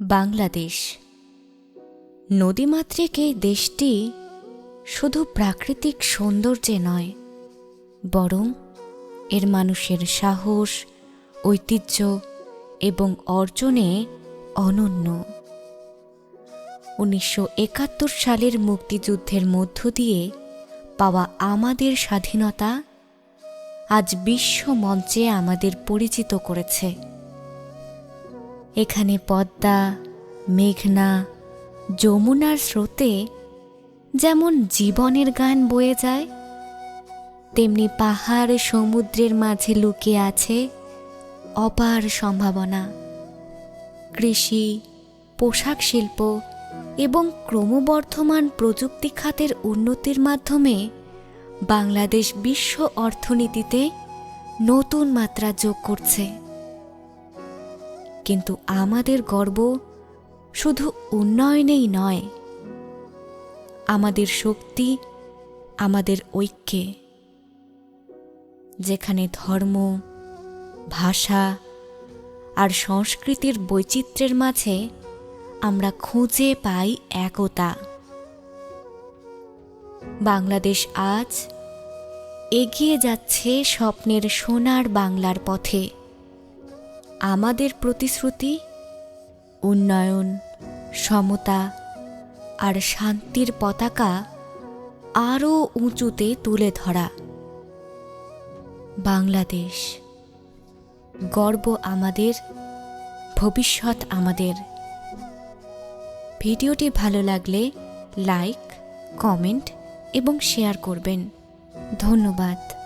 বাংলাদেশ। নদীমাতৃক এই দেশটি শুধু প্রাকৃতিক সৌন্দর্যে নয়, বরং এর মানুষের সাহস, ঐতিহ্য এবং অর্জনে অনন্য। উনিশশো একাত্তর সালের মুক্তিযুদ্ধের মধ্য দিয়ে পাওয়া আমাদের স্বাধীনতা আজ বিশ্ব মঞ্চে আমাদের পরিচিত করেছে। এখানে পদ্মা, মেঘনা, যমুনার স্রোতে যেমন জীবনের গান বয়ে যায়, তেমনি পাহাড় সমুদ্রের মাঝে লুকিয়ে আছে অপার সম্ভাবনা। কৃষি, পোশাক শিল্প এবং ক্রমবর্ধমান প্রযুক্তি খাতের উন্নতির মাধ্যমে বাংলাদেশ বিশ্ব অর্থনীতিতে নতুন মাত্রা যোগ করছে। কিন্তু আমাদের গর্ব শুধু উন্নয়নেই নয়। আমাদের শক্তি, আমাদের ঐক্যে। যেখানে ধর্ম, ভাষা আর সংস্কৃতির বৈচিত্র্যের মাঝে আমরা খুঁজে পাই একতা। বাংলাদেশ আজ এগিয়ে যাচ্ছে স্বপ্নের সোনার বাংলার পথে। আমাদের প্রতিশ্রুতি, উন্নয়ন, সমতা আর শান্তির পতাকা আরও উঁচুতে তুলে ধরা। বাংলাদেশ, গর্ব আমাদের, ভবিষ্যৎ আমাদের। ভিডিওটি ভালো লাগলে লাইক, কমেন্ট এবং শেয়ার করবেন। ধন্যবাদ।